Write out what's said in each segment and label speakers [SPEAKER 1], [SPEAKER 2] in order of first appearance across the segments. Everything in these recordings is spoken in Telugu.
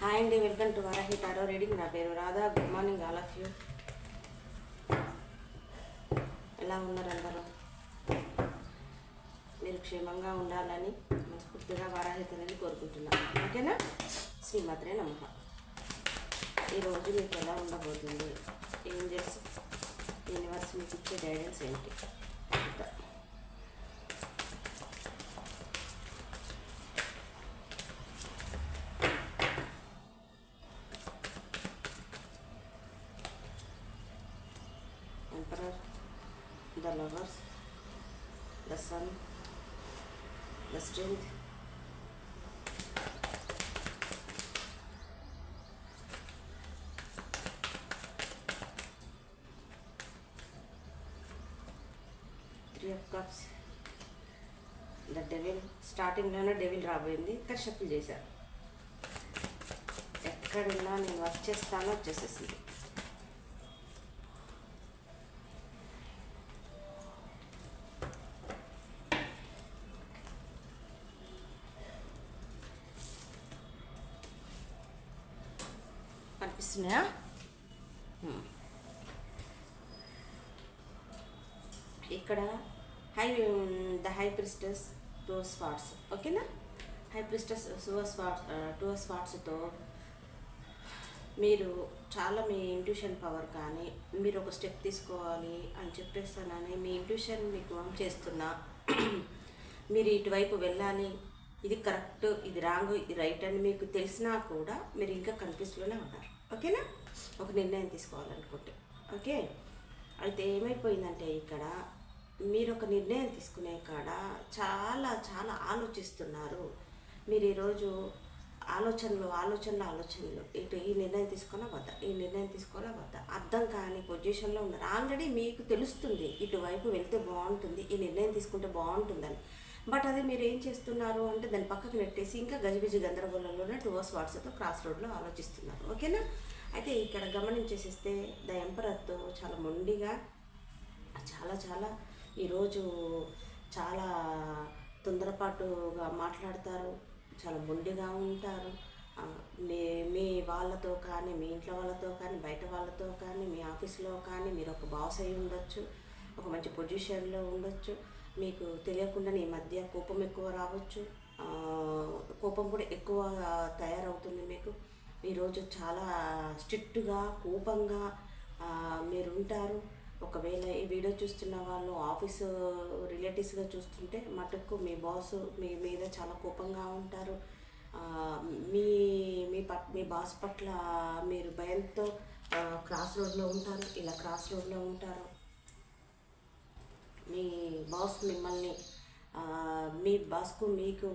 [SPEAKER 1] హాయ్ అండి welcome to Varahi tarot reading. నా పేరు Radha. Good morning all of you. ఎలా ఉన్నారు అందరూ? మీరు క్షేమంగా ఉండాలని మనస్ఫూర్తిగా వరాహి తల్లిని కోరుకుంటున్నాను. ఓకేనా? శ్రీమాత్రే నమః. ఈరోజు మీకు ఎలా ఉండబోతుంది? ఏంజల్స్ యూనివర్స్ మీకు ఇచ్చే గైడెన్స్ ఏంటి? Emperor, the lovers, the sun, the strength. Three of cups the devil స్టార్టింగ్లోనే డెవిల్ రాబోయింది. ఇక్కడ షఫుల్ చేశారు. ఎక్కడున్నా నేను వర్క్ చేస్తానో వచ్చేసేసింది. కనిపిస్తున్నాయా ఇక్కడ high the high priestess two spots ఓకేనా? High priestess two spots two స్పాట్స్తో మీరు చాలా మీ ఇంట్యూషన్ పవర్ కానీ మీరు ఒక స్టెప్ తీసుకోవాలి అని చెప్పేస్తానని మీ ఇంట్యూషన్ మీకు ఆన్ చేస్తున్నా. మీరు ఇటువైపు వెళ్ళాలి ఇది కరెక్ట్ ఇది రాంగ్ ఇది రైట్ అని మీకు తెలిసినా కూడా మీరు ఇంకా కన్ఫ్యూజ్లోనే ఉన్నారు. ఓకేనా? ఒక నిర్ణయం తీసుకోవాలనుకుంటే. ఓకే? అయితే ఏమైపోయిందంటే ఇక్కడ మీరు ఒక నిర్ణయం తీసుకునే కాడ చాలా చాలా ఆలోచిస్తున్నారు. మీరు ఈరోజు ఆలోచనలు ఆలోచనలు ఆలోచనలు. ఇటు ఈ నిర్ణయం తీసుకోవాలా వద్దా? ఈ నిర్ణయం తీసుకోవాలా వద్దా? అర్థం కాని పొజిషన్లో ఉన్నారు. ఆల్రెడీ మీకు తెలుస్తుంది ఇటువైపు వెళ్తే బాగుంటుంది ఈ నిర్ణయం తీసుకుంటే బాగుంటుందని. బట్ అది మీరు ఏం చేస్తున్నారు అంటే దాన్ని పక్కకు నెట్టేసి ఇంకా గజిబిజి గందరగోళంలోనే టూవర్స్ వాట్సాప్తో క్రాస్ రోడ్లో ఆలోచిస్తున్నారు. ఓకేనా? అయితే ఇక్కడ గమనించేసిస్తే ద ఎంపరర్తో చాలా మొండిగా చాలా చాలా ఈరోజు చాలా తొందరపాటుగా మాట్లాడతారు చాలా మొండిగా ఉంటారు. మీ మీ వాళ్ళతో కానీ మీ ఇంట్లో వాళ్ళతో కానీ బయట వాళ్ళతో కానీ మీ ఆఫీస్లో కానీ మీరు ఒక బాస్ అయి ఉండొచ్చు ఒక మంచి పొజిషన్లో ఉండొచ్చు. మీకు తెలియకుండా ఈ మధ్య కోపం ఎక్కువ రావచ్చు. కోపం కూడా ఎక్కువ తయారవుతుంది మీకు. ఈరోజు చాలా స్ట్రిక్ట్గా కోపంగా మీరు ఉంటారు. ఒకవేళ ఈ వీడియో చూస్తున్న వాళ్ళు ఆఫీసు రిలేటివ్స్గా చూస్తుంటే మటుకు మీ బాస్ మీ మీద చాలా కోపంగా ఉంటారు. మీ మీ పట్ మీ బాస్ పట్ల మీరు భయంతో క్రాస్ రోడ్లో ఉంటారు. ఇలా క్రాస్ రోడ్లో ఉంటారు. మీ బాస్ మిమ్మల్ని మీ బాస్కు మీకు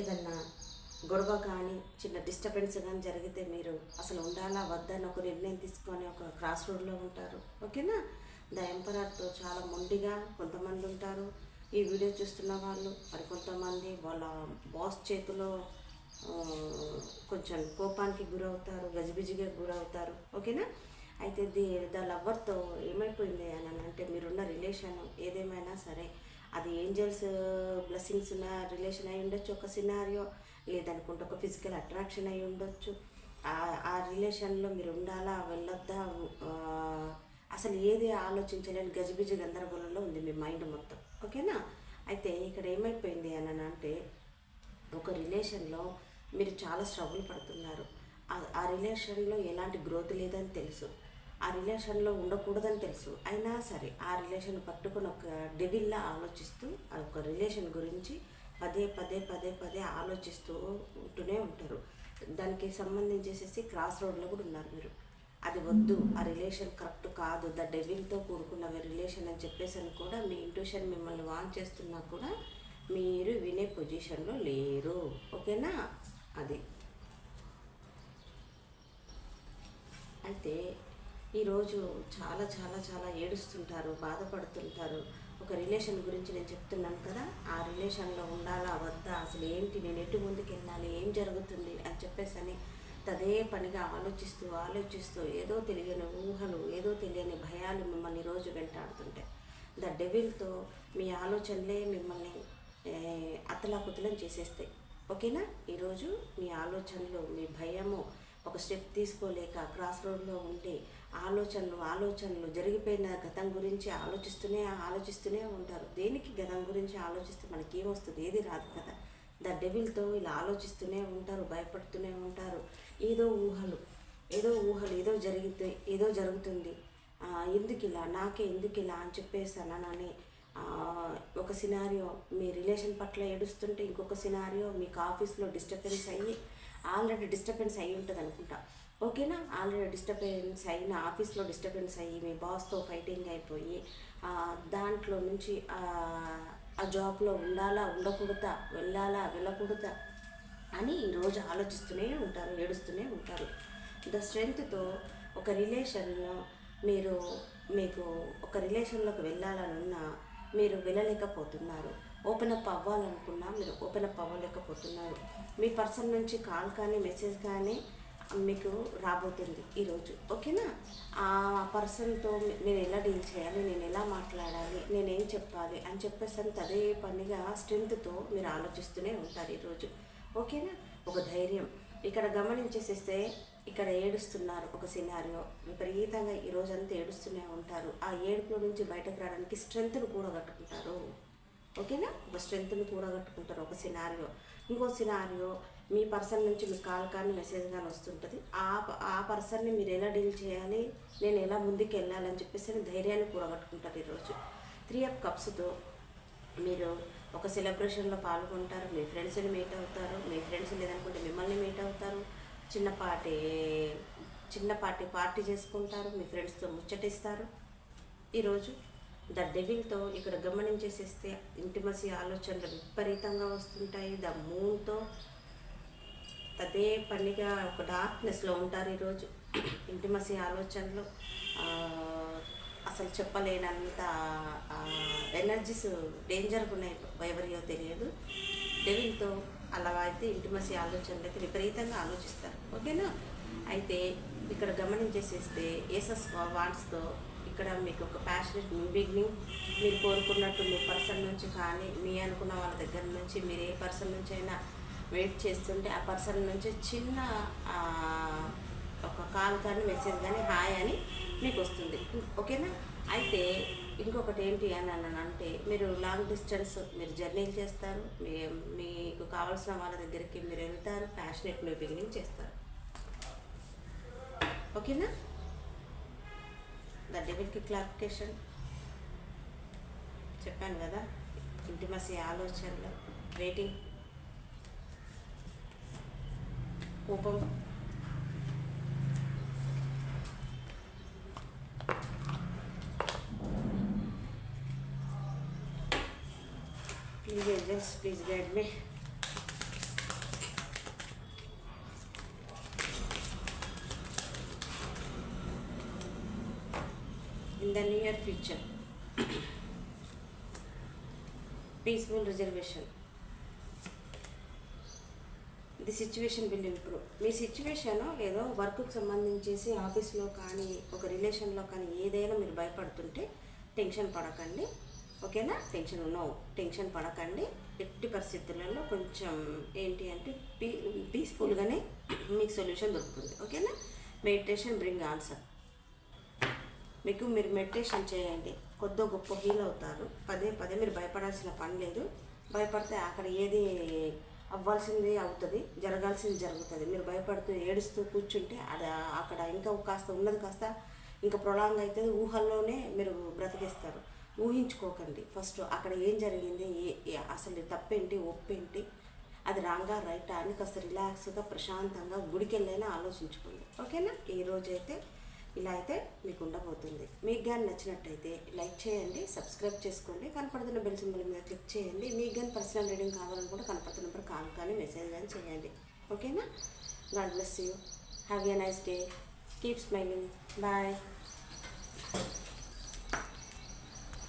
[SPEAKER 1] ఏదన్నా గొడవ కానీ చిన్న డిస్టర్బెన్స్ కానీ జరిగితే మీరు అసలు ఉండాలా వద్దని ఒక నిర్ణయం తీసుకొని ఒక క్రాస్ రోడ్లో ఉంటారు. ఓకేనా? ద ఎంపరర్తో చాలా మొండిగా కొంతమంది ఉంటారు. ఈ వీడియో చూస్తున్న వాళ్ళు మరి కొంతమంది వాళ్ళ బాస్ చేతిలో కొంచెం కోపానికి గురవుతారు గజిబిజిగా గురవుతారు. ఓకేనా? అయితే ది ద లవ్వర్తో ఏమైపోయింది అని అంటే మీరున్న రిలేషన్ ఏదేమైనా సరే అది ఏంజల్స్ బ్లెస్సింగ్స్ ఉన్న రిలేషన్ అయి ఉండొచ్చు ఒక సినారియో లేదనుకుంటే ఒక ఫిజికల్ అట్రాక్షన్ అయి ఉండొచ్చు. ఆ- రిలేషన్లో మీరు ఉండాలా వెళ్ళొద్దా అసలు ఏది ఆలోచించలేని గజిబిజి గందరగోళంలో ఉంది మీ మైండ్ మొత్తం. ఓకేనా? అయితే ఇక్కడ ఏమైపోయింది అని అంటే ఒక రిలేషన్లో మీరు చాలా స్ట్రగుల్ పడుతున్నారు. ఆ రిలేషన్లో ఎలాంటి గ్రోత్ లేదని తెలుసు. ఆ రిలేషన్లో ఉండకూడదని తెలుసు. అయినా సరే ఆ రిలేషన్ పట్టుకుని ఒక డెవిల్లా ఆలోచిస్తూ ఆ ఒక రిలేషన్ గురించి పదే పదే పదే పదే ఆలోచిస్తూ ఉంటూనే ఉంటారు. దానికి సంబంధించేసేసి క్రాస్ రోడ్లో కూడా ఉన్నారు మీరు. అది వద్దు ఆ రిలేషన్ కరెక్ట్ కాదు ద డెవిల్తో కూడుకున్న రిలేషన్ అని చెప్పేసి అని కూడా మీ ఇంట్యూషన్ మిమ్మల్ని వాన్ చేస్తున్నా కూడా మీరు వినే పొజిషన్లో లేరు. ఓకేనా? అది. అయితే ఈరోజు చాలా చాలా చాలా ఏడుస్తుంటారు బాధపడుతుంటారు. ఒక రిలేషన్ గురించి నేను చెప్తున్నాను కదా ఆ రిలేషన్లో ఉండాలా వద్దా? అసలు ఏంటి? నేను ఎటు ముందుకు వెళ్ళాలి ఏం జరుగుతుంది? అని చెప్పేసి అని తదే పనిగా ఆలోచిస్తూ ఆలోచిస్తూ ఏదో తెలియని ఊహలు ఏదో తెలియని భయాలు మిమ్మల్ని రోజు వెంటాడుతుంటాయి. ద డెవిల్తో మీ ఆలోచనలే మిమ్మల్ని అతలాకుతలం చేసేస్తాయి. ఓకేనా? ఈరోజు మీ ఆలోచనలు మీ భయము ఒక స్టెప్ తీసుకోలేక క్రాస్ రోడ్లో ఉండి ఆలోచనలు ఆలోచనలు జరిగిపోయిన గతం గురించి ఆలోచిస్తూనే ఆలోచిస్తూనే ఉంటారు. దేనికి గతం గురించి ఆలోచిస్తే మనకి ఏమొస్తుంది ఏది రాదు కదా. ద డెవిల్తో ఇలా ఆలోచిస్తూనే ఉంటారు భయపడుతూనే ఉంటారు. ఏదో ఊహలు ఏదో ఊహలు ఏదో జరిగితే ఏదో జరుగుతుంది. ఎందుకు ఇలా? నాకే ఎందుకు ఇలా అని చెప్పేసానని ఒక సినారియో మీ రిలేషన్ పట్ల ఏడుస్తుంటే ఇంకొక సినారియో మీకు ఆఫీస్లో డిస్టర్బెన్స్ అయ్యి ఆల్రెడీ డిస్టర్బెన్స్ అయ్యి ఉంటుంది అనుకుంటా ఓకేనా? ఆల్రెడీ డిస్టర్బెన్స్ అయిన ఆఫీస్లో డిస్టర్బెన్స్ అయ్యి మీ బాస్తో ఫైటింగ్ అయిపోయి దాంట్లో నుంచి ఆ, ఆ జాబ్లో ఉండాలా ఉండకూడదా వెళ్ళాలా వెళ్ళకూడదా అని ఈరోజు ఆలోచిస్తూనే ఉంటారు ఏడుస్తూనే ఉంటారు. ద స్ట్రెంగ్త్తో ఒక రిలేషన్లో మీరు మీకు ఒక రిలేషన్లోకి వెళ్ళాలనున్నా మీరు వెళ్ళలేకపోతున్నారు. ఓపెన్ అప్ అవ్వాలనుకున్నా మీరు ఓపెన్ అప్ అవ్వలేకపోతున్నారు. మీ పర్సన్ నుంచి కాల్ కానీ మెసేజ్ కానీ మీకు రాబోతుంది ఈరోజు. ఓకేనా? ఆ పర్సన్తో నేను ఎలా డీల్ చేయాలి నేను ఎలా మాట్లాడాలి నేనేం చెప్పాలి అని చెప్పేసి అంత అదే పనిగా స్ట్రెంగ్త్తో మీరు ఆలోచిస్తూనే ఉంటారు ఈరోజు. ఓకేనా? ఒక ధైర్యం. ఇక్కడ గమనించేసేస్తే ఇక్కడ ఏడుస్తున్నారు ఒక సినారియో. విపరీతంగా ఈ రోజంతా ఏడుస్తూనే ఉంటారు. ఆ ఏడుపులో నుంచి బయటకు రావడానికి స్ట్రెంగ్త్ను కూడా కట్టుకుంటారు. ఓకేనా? ఒక స్ట్రెంగ్త్ను కూడా కట్టుకుంటారు ఒక సినారియో. ఇంకో సినారియో మీ పర్సన్ నుంచి మీకు కాల్ కానీ మెసేజ్ కానీ వస్తుంటుంది. ఆ ఆ పర్సన్ని మీరు ఎలా డీల్ చేయాలి? నేను ఎలా ముందుకు వెళ్ళాలని చెప్పేసి ధైర్యాన్ని కూడగట్టుకుంటారు ఈరోజు. త్రీ ఆఫ్ కప్స్తో మీరు ఒక సెలబ్రేషన్లో పాల్గొంటారు. మీ ఫ్రెండ్స్ని మీట్ అవుతారు. మీ ఫ్రెండ్స్ లేదనుకుంటే మిమ్మల్ని మీట్ అవుతారు. చిన్నపాటి చిన్నపాటి పార్టీ చేసుకుంటారు. మీ ఫ్రెండ్స్తో ముచ్చటిస్తారు. ఈరోజు ద డెవిల్తో ఇక్కడ గమనించేసేస్తే ఇంటిమసీ ఆలోచనలు విపరీతంగా వస్తుంటాయి. ద మూన్తో తదే పనిగా ఒక డార్క్నెస్లో ఉంటారు ఈరోజు. ఇంటిమసి ఆలోచనలు అసలు చెప్పలేనంత ఎనర్జీస్ డేంజర్గా ఉన్నాయి. ఎవరియో తెలియదు. డెవిల్తో అలా అయితే ఇంటిమసి ఆలోచనలు అయితే విపరీతంగా ఆలోచిస్తారు. ఓకేనా? అయితే ఇక్కడ గమనించేసేస్తే ఏసస్ వాట్స్తో ఇక్కడ మీకు ఒక ప్యాషనెట్ న్యూ బిగినింగ్ మీరు కోరుకున్నట్టు మీ పర్సన్ నుంచి కానీ మీ అనుకున్న వాళ్ళ దగ్గర నుంచి మీరు ఏ పర్సన్ నుంచి అయినా వెయిట్ చేస్తుంటే ఆ పర్సన్ నుంచి చిన్న ఒక కాల్ కానీ మెసేజ్ కానీ హాయ్ అని మీకు వస్తుంది. ఓకేనా? అయితే ఇంకొకటి ఏంటి అని అన్నాను అంటే మీరు లాంగ్ డిస్టెన్స్ మీరు జర్నీలు చేస్తారు. మీ మీకు కావాల్సిన వాళ్ళ దగ్గరికి మీరు వెళ్తారు. ప్యాషనెట్ న్యూ బిగినింగ్ చేస్తారు. ఓకేనా? ద డెవిల్కి క్లారిఫికేషన్ చెప్పాను కదా ఇంటిమసీ ఆలోచనలు waiting Koppam please angels please guide me in the near future peaceful reservation the situation building ఇప్పుడు. మీ సిచ్యువేషన్ ఏదో వర్క్కి సంబంధించేసి ఆఫీస్లో కానీ ఒక రిలేషన్లో కానీ ఏదైనా మీరు భయపడుతుంటే టెన్షన్ పడకండి. ఓకేనా? టెన్షన్ నో టెన్షన్ పడకండి. ఎట్టి పరిస్థితులలో కొంచెం ఏంటి అంటే పీ పీస్ఫుల్గానే మీకు సొల్యూషన్ దొరుకుతుంది. ఓకేనా? Meditation bring answer. మీకు మీరు మెడిటేషన్ చేయండి. కొద్దో గొప్ప హీల్ అవుతారు. పదే పదే మీరు భయపడాల్సిన పని లేదు. భయపడితే అక్కడ ఏది అవ్వాల్సింది అవుతుంది జరగాల్సింది జరుగుతుంది. మీరు భయపడుతూ ఏడుస్తూ కూర్చుంటే అది అక్కడ ఇంకా కాస్త ఉన్నది కాస్త ఇంకా ప్రొలాంగ్ అవుతుంది ఊహల్లోనే మీరు బ్రతికేస్తారు. ఊహించుకోకండి. ఫస్ట్ అక్కడ ఏం జరిగింది ఏ అసలు తప్పేంటి ఒప్పేంటి అది రాంగా రైటా అని కాస్త రిలాక్స్గా ప్రశాంతంగా గుడికెళ్ళైనా ఆలోచించుకోండి. ఓకేనా? ఈ రోజైతే ఇలా అయితే మీకు ఉండబోతుంది. మీకు కానీ నచ్చినట్టయితే లైక్ చేయండి సబ్స్క్రైబ్ చేసుకోండి కనపడుతున్న బెల్ సింబల్ మీద క్లిక్ చేయండి. మీకు కానీ పర్సనల్ రీడింగ్ కావాలని కూడా కనపడుతున్న నెంబర్ కాల్ కానీ మెసేజ్ కానీ చేయండి. ఓకేనా? God bless you. Have a nice day keep smiling bye